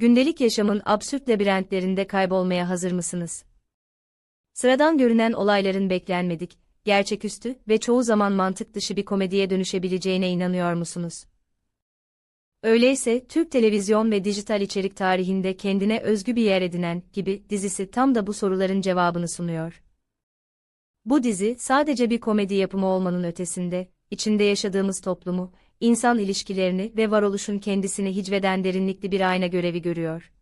Gündelik yaşamın absürt labirentlerinde kaybolmaya hazır mısınız? Sıradan görünen olayların beklenmedik, gerçeküstü ve çoğu zaman mantık dışı bir komediye dönüşebileceğine inanıyor musunuz? Öyleyse Türk televizyon ve dijital içerik tarihinde kendine özgü bir yer edinen gibi dizisi tam da bu soruların cevabını sunuyor. Bu dizi sadece bir komedi yapımı olmanın ötesinde, içinde yaşadığımız toplumu, insan ilişkilerini ve varoluşun kendisini hicveden derinlikli bir ayna görevi görüyor.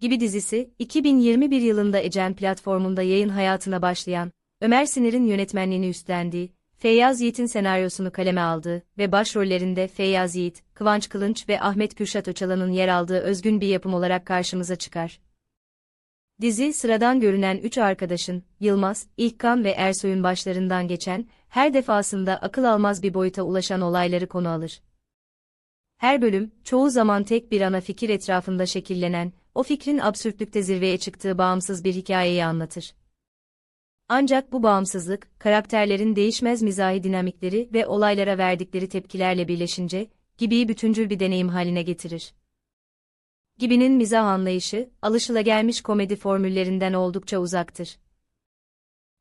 Gibi dizisi, 2021 yılında Ecen platformunda yayın hayatına başlayan, Ömer Sinir'in yönetmenliğini üstlendiği, Feyyaz Yiğit'in senaryosunu kaleme aldığı ve başrollerinde Feyyaz Yiğit, Kıvanç Kılınç ve Ahmet Kürşat Öçalan'ın yer aldığı özgün bir yapım olarak karşımıza çıkar. Dizi sıradan görünen üç arkadaşın, Yılmaz, İlkan ve Ersoy'un başlarından geçen, her defasında akıl almaz bir boyuta ulaşan olayları konu alır. Her bölüm, çoğu zaman tek bir ana fikir etrafında şekillenen, o fikrin absürtlükte zirveye çıktığı bağımsız bir hikayeyi anlatır. Ancak bu bağımsızlık, karakterlerin değişmez mizahi dinamikleri ve olaylara verdikleri tepkilerle birleşince, Gibi'yi bütüncül bir deneyim haline getirir. Gibi'nin mizah anlayışı, alışılagelmiş komedi formüllerinden oldukça uzaktır.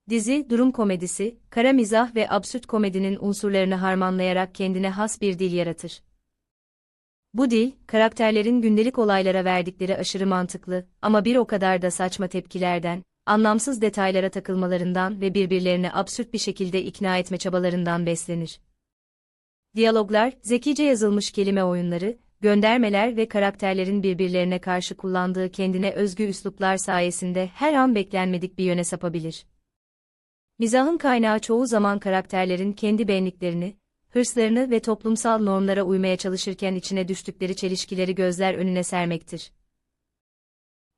Dizi, durum komedisi, kara mizah ve absürt komedinin unsurlarını harmanlayarak kendine has bir dil yaratır. Bu dil, karakterlerin gündelik olaylara verdikleri aşırı mantıklı ama bir o kadar da saçma tepkilerden, anlamsız detaylara takılmalarından ve birbirlerini absürt bir şekilde ikna etme çabalarından beslenir. Diyaloglar, zekice yazılmış kelime oyunları, göndermeler ve karakterlerin birbirlerine karşı kullandığı kendine özgü üsluplar sayesinde her an beklenmedik bir yöne sapabilir. Mizahın kaynağı çoğu zaman karakterlerin kendi benliklerini, hırslarını ve toplumsal normlara uymaya çalışırken içine düştükleri çelişkileri gözler önüne sermektir.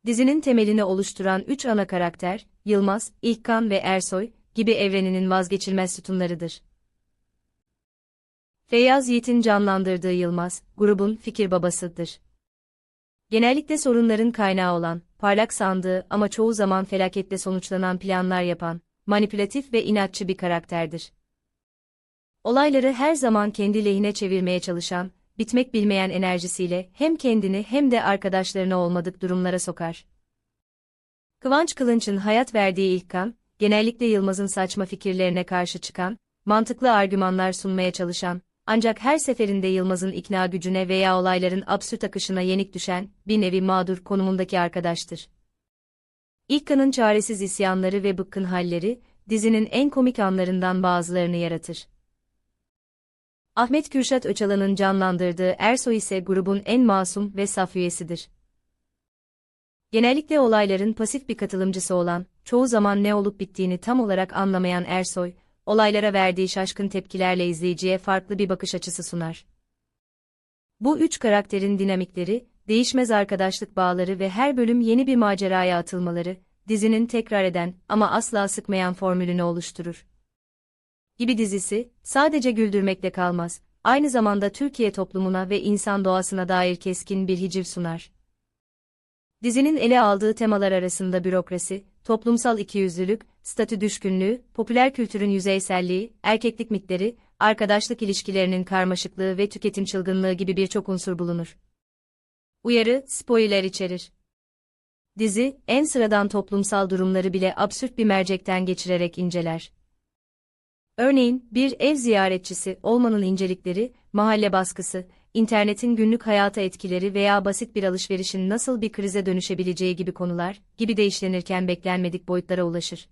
Dizinin temelini oluşturan üç ana karakter, Yılmaz, İlkan ve Ersoy, gibi evreninin vazgeçilmez sütunlarıdır. Feyyaz Yiğit'in canlandırdığı Yılmaz, grubun fikir babasıdır. Genellikle sorunların kaynağı olan, parlak sandığı ama çoğu zaman felaketle sonuçlanan planlar yapan, manipülatif ve inatçı bir karakterdir. Olayları her zaman kendi lehine çevirmeye çalışan, bitmek bilmeyen enerjisiyle hem kendini hem de arkadaşlarını olmadık durumlara sokar. Kıvanç Kılınç'ın hayat verdiği İlkan, genellikle Yılmaz'ın saçma fikirlerine karşı çıkan, mantıklı argümanlar sunmaya çalışan, ancak her seferinde Yılmaz'ın ikna gücüne veya olayların absürt akışına yenik düşen, bir nevi mağdur konumundaki arkadaştır. İlkan'ın çaresiz isyanları ve bıkkın halleri, dizinin en komik anlarından bazılarını yaratır. Ahmet Kürşat Öçalan'ın canlandırdığı Ersoy ise grubun en masum ve saf üyesidir. Genellikle olayların pasif bir katılımcısı olan, çoğu zaman ne olup bittiğini tam olarak anlamayan Ersoy, olaylara verdiği şaşkın tepkilerle izleyiciye farklı bir bakış açısı sunar. Bu üç karakterin dinamikleri, değişmez arkadaşlık bağları ve her bölüm yeni bir maceraya atılmaları, dizinin tekrar eden ama asla sıkmayan formülünü oluşturur. Gibi dizisi, sadece güldürmekle kalmaz, aynı zamanda Türkiye toplumuna ve insan doğasına dair keskin bir hiciv sunar. Dizinin ele aldığı temalar arasında bürokrasi, toplumsal ikiyüzlülük, statü düşkünlüğü, popüler kültürün yüzeyselliği, erkeklik mitleri, arkadaşlık ilişkilerinin karmaşıklığı ve tüketim çılgınlığı gibi birçok unsur bulunur. Uyarı, spoiler içerir. Dizi, en sıradan toplumsal durumları bile absürt bir mercekten geçirerek inceler. Örneğin, bir ev ziyaretçisi olmanın incelikleri, mahalle baskısı, internetin günlük hayata etkileri veya basit bir alışverişin nasıl bir krize dönüşebileceği gibi konular, gibi de işlenirken beklenmedik boyutlara ulaşır.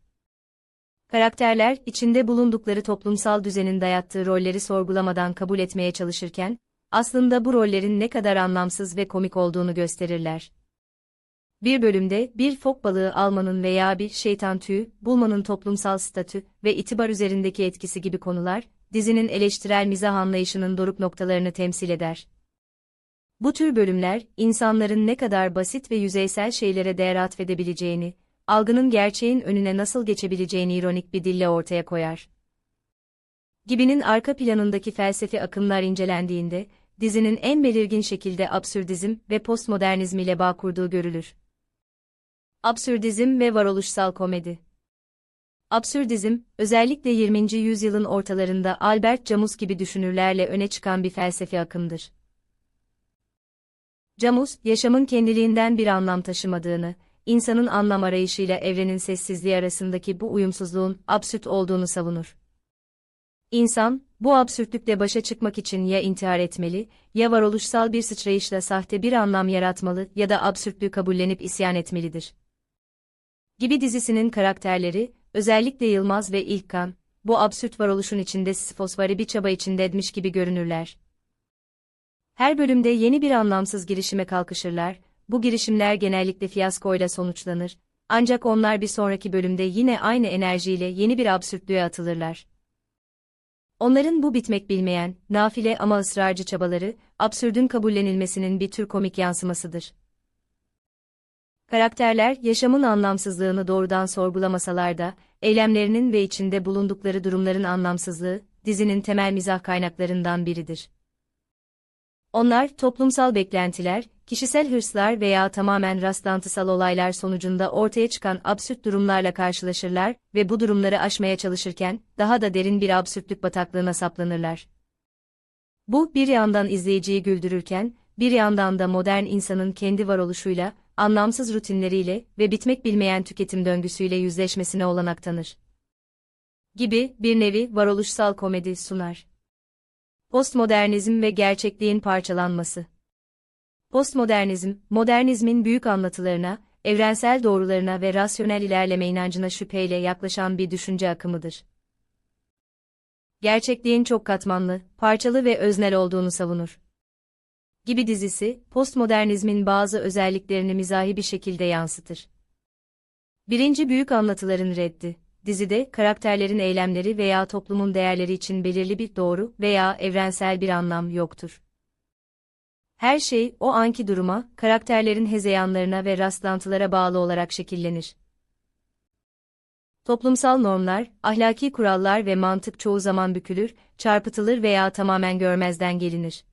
Karakterler, içinde bulundukları toplumsal düzenin dayattığı rolleri sorgulamadan kabul etmeye çalışırken, aslında bu rollerin ne kadar anlamsız ve komik olduğunu gösterirler. Bir bölümde bir fok balığı almanın veya bir şeytan tüyü bulmanın toplumsal statü ve itibar üzerindeki etkisi gibi konular, dizinin eleştirel mizah anlayışının doruk noktalarını temsil eder. Bu tür bölümler, insanların ne kadar basit ve yüzeysel şeylere değer atfedebileceğini, algının gerçeğin önüne nasıl geçebileceğini ironik bir dille ortaya koyar. Gibinin arka planındaki felsefi akımlar incelendiğinde, dizinin en belirgin şekilde absürdizm ve postmodernizm ile bağ kurduğu görülür. Absürdizm ve varoluşsal komedi Absürdizm, özellikle 20. yüzyılın ortalarında Albert Camus gibi düşünürlerle öne çıkan bir felsefi akımdır. Camus, yaşamın kendiliğinden bir anlam taşımadığını, insanın anlam arayışıyla evrenin sessizliği arasındaki bu uyumsuzluğun absürt olduğunu savunur. İnsan, bu absürtlükle başa çıkmak için ya intihar etmeli, ya varoluşsal bir sıçrayışla sahte bir anlam yaratmalı ya da absürtlüğü kabullenip isyan etmelidir. Gibi dizisinin karakterleri, özellikle Yılmaz ve İlkan, bu absürt varoluşun içinde sifosvari bir çaba içindeymiş gibi görünürler. Her bölümde yeni bir anlamsız girişime kalkışırlar, bu girişimler genellikle fiyaskoyla sonuçlanır, ancak onlar bir sonraki bölümde yine aynı enerjiyle yeni bir absürtlüğe atılırlar. Onların bu bitmek bilmeyen, nafile ama ısrarcı çabaları, absürdün kabullenilmesinin bir tür komik yansımasıdır. Karakterler, yaşamın anlamsızlığını doğrudan sorgulamasalar da, eylemlerinin ve içinde bulundukları durumların anlamsızlığı, dizinin temel mizah kaynaklarından biridir. Onlar, toplumsal beklentiler, kişisel hırslar veya tamamen rastlantısal olaylar sonucunda ortaya çıkan absürt durumlarla karşılaşırlar ve bu durumları aşmaya çalışırken, daha da derin bir absürtlük bataklığına saplanırlar. Bu, bir yandan izleyiciyi güldürürken, bir yandan da modern insanın kendi varoluşuyla, anlamsız rutinleriyle ve bitmek bilmeyen tüketim döngüsüyle yüzleşmesine olanak tanır. Gibi bir nevi varoluşsal komedi sunar. Postmodernizm ve gerçekliğin parçalanması. Postmodernizm, modernizmin büyük anlatılarına, evrensel doğrularına ve rasyonel ilerleme inancına şüpheyle yaklaşan bir düşünce akımıdır. Gerçekliğin çok katmanlı, parçalı ve öznel olduğunu savunur. Gibi dizisi, postmodernizmin bazı özelliklerini mizahi bir şekilde yansıtır. Birinci büyük anlatıların reddi dizide karakterlerin eylemleri veya toplumun değerleri için belirli bir doğru veya evrensel bir anlam yoktur. Her şey o anki duruma, karakterlerin hezeyanlarına ve rastlantılara bağlı olarak şekillenir. Toplumsal normlar, ahlaki kurallar ve mantık çoğu zaman bükülür, çarpıtılır veya tamamen görmezden gelinir.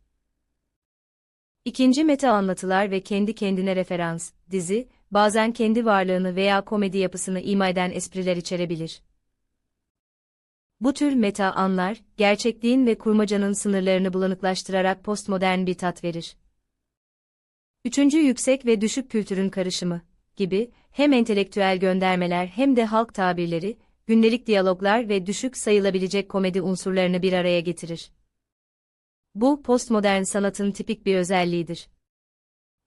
İkinci meta anlatılar ve kendi kendine referans, dizi, bazen kendi varlığını veya komedi yapısını ima eden espriler içerebilir. Bu tür meta anlar, gerçekliğin ve kurmacanın sınırlarını bulanıklaştırarak postmodern bir tat verir. Üçüncü yüksek ve düşük kültürün karışımı gibi hem entelektüel göndermeler hem de halk tabirleri, gündelik diyaloglar ve düşük sayılabilecek komedi unsurlarını bir araya getirir. Bu postmodern sanatın tipik bir özelliğidir.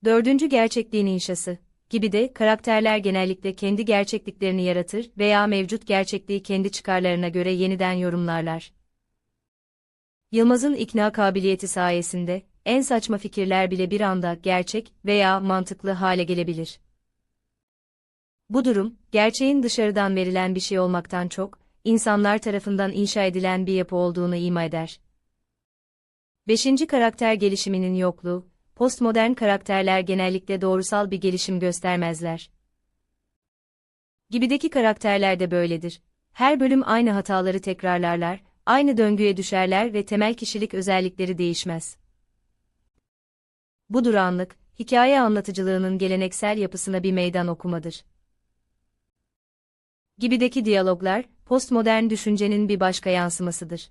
Dördüncü gerçekliğin inşası gibi de karakterler genellikle kendi gerçekliklerini yaratır veya mevcut gerçekliği kendi çıkarlarına göre yeniden yorumlarlar. Yılmaz'ın ikna kabiliyeti sayesinde en saçma fikirler bile bir anda gerçek veya mantıklı hale gelebilir. Bu durum, gerçeğin dışarıdan verilen bir şey olmaktan çok, insanlar tarafından inşa edilen bir yapı olduğunu ima eder. Beşinci karakter gelişiminin yokluğu, postmodern karakterler genellikle doğrusal bir gelişim göstermezler. Gibideki karakterler de böyledir. Her bölüm aynı hataları tekrarlarlar, aynı döngüye düşerler ve temel kişilik özellikleri değişmez. Bu duranlık, hikaye anlatıcılığının geleneksel yapısına bir meydan okumadır. Gibideki diyaloglar, postmodern düşüncenin bir başka yansımasıdır.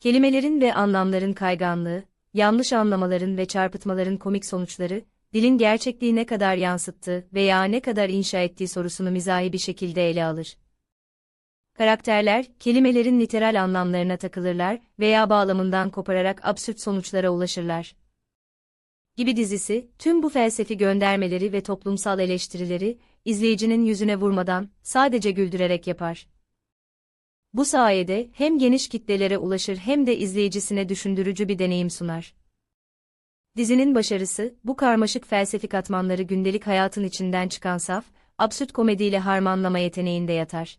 Kelimelerin ve anlamların kayganlığı, yanlış anlamaların ve çarpıtmaların komik sonuçları, dilin gerçekliği ne kadar yansıttığı veya ne kadar inşa ettiği sorusunu mizahi bir şekilde ele alır. Karakterler, kelimelerin literal anlamlarına takılırlar veya bağlamından kopararak absürt sonuçlara ulaşırlar. Gibi dizisi, tüm bu felsefi göndermeleri ve toplumsal eleştirileri, izleyicinin yüzüne vurmadan, sadece güldürerek yapar. Bu sayede hem geniş kitlelere ulaşır hem de izleyicisine düşündürücü bir deneyim sunar. Dizinin başarısı, bu karmaşık felsefi katmanları gündelik hayatın içinden çıkan saf, absürt komediyle harmanlama yeteneğinde yatar.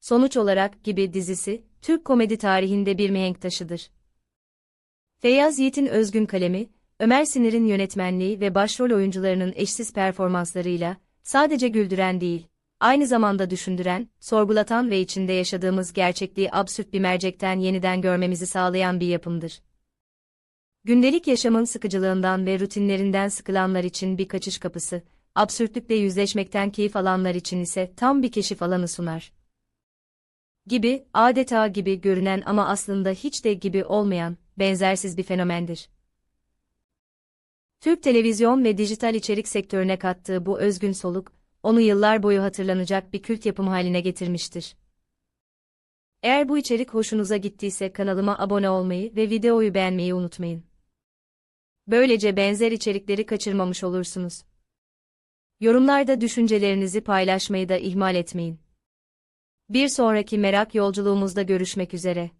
Sonuç olarak gibi dizisi, Türk komedi tarihinde bir mihenk taşıdır. Feyyaz Yiğit'in özgün kalemi, Ömer Sinir'in yönetmenliği ve başrol oyuncularının eşsiz performanslarıyla, sadece güldüren değil, aynı zamanda düşündüren, sorgulatan ve içinde yaşadığımız gerçekliği absürt bir mercekten yeniden görmemizi sağlayan bir yapımdır. Gündelik yaşamın sıkıcılığından ve rutinlerinden sıkılanlar için bir kaçış kapısı, absürtlükle yüzleşmekten keyif alanlar için ise tam bir keşif alanı sunar. Gibi, adeta gibi görünen ama aslında hiç de gibi olmayan, benzersiz bir fenomendir. Türk televizyon ve dijital içerik sektörüne kattığı bu özgün soluk, onu yıllar boyu hatırlanacak bir kült yapım haline getirmiştir. Eğer bu içerik hoşunuza gittiyse kanalıma abone olmayı ve videoyu beğenmeyi unutmayın. Böylece benzer içerikleri kaçırmamış olursunuz. Yorumlarda düşüncelerinizi paylaşmayı da ihmal etmeyin. Bir sonraki merak yolculuğumuzda görüşmek üzere.